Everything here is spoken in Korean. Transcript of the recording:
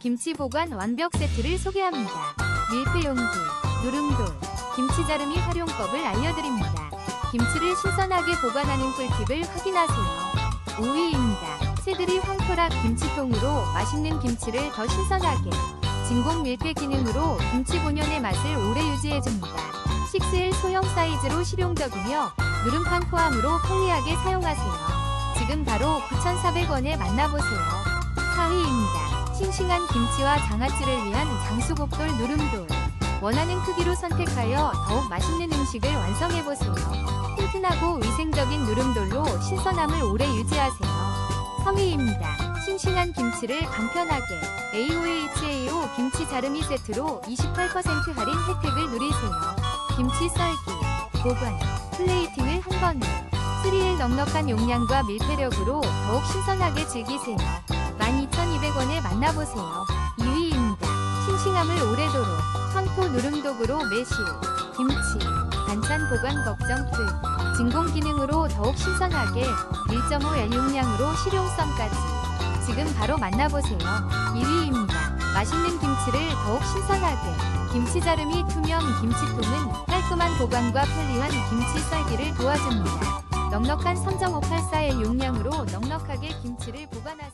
김치 보관 완벽 세트를 소개합니다. 밀폐 용기, 누름돌, 김치 자르미 활용법을 알려드립니다. 김치를 신선하게 보관하는 꿀팁을 확인하세요. 5위입니다. 새들이 황토락 김치통으로 맛있는 김치를 더 신선하게 진공 밀폐 기능으로 김치 본연의 맛을 오래 유지해줍니다. 6L 소형 사이즈로 실용적이며 누름판 포함으로 편리하게 사용하세요. 지금 바로 9,400원에 만나보세요. 4위입니다. 싱싱한 김치와 장아찌를 위한 장수곡돌 누름돌. 원하는 크기로 선택하여 더욱 맛있는 음식을 완성해보세요. 튼튼하고 위생적인 누름돌로 신선함을 오래 유지하세요. 3위입니다. 싱싱한 김치를 간편하게 AOHAO 김치 자르미 세트로 28% 할인 혜택을 누리세요. 김치 썰기, 보관, 플레이팅을 한 번에 3일 넉넉한 용량과 밀폐력으로 더욱 신선하게 즐기세요. 12,200원에 만나보세요. 2위입니다. 싱싱함을 오래도록 황토 누름독으로 매실, 김치, 반찬 보관 걱정 끝. 진공 기능으로 더욱 신선하게 1.5L 용량으로 실용성까지. 지금 바로 만나보세요. 1위입니다. 맛있는 김치를 더욱 신선하게. 김치 자르미 투명 김치통은 깔끔한 보관과 편리한 김치 썰기를 도와줍니다. 넉넉한 3.584의 용량으로 넉넉하게 김치를 보관하세요.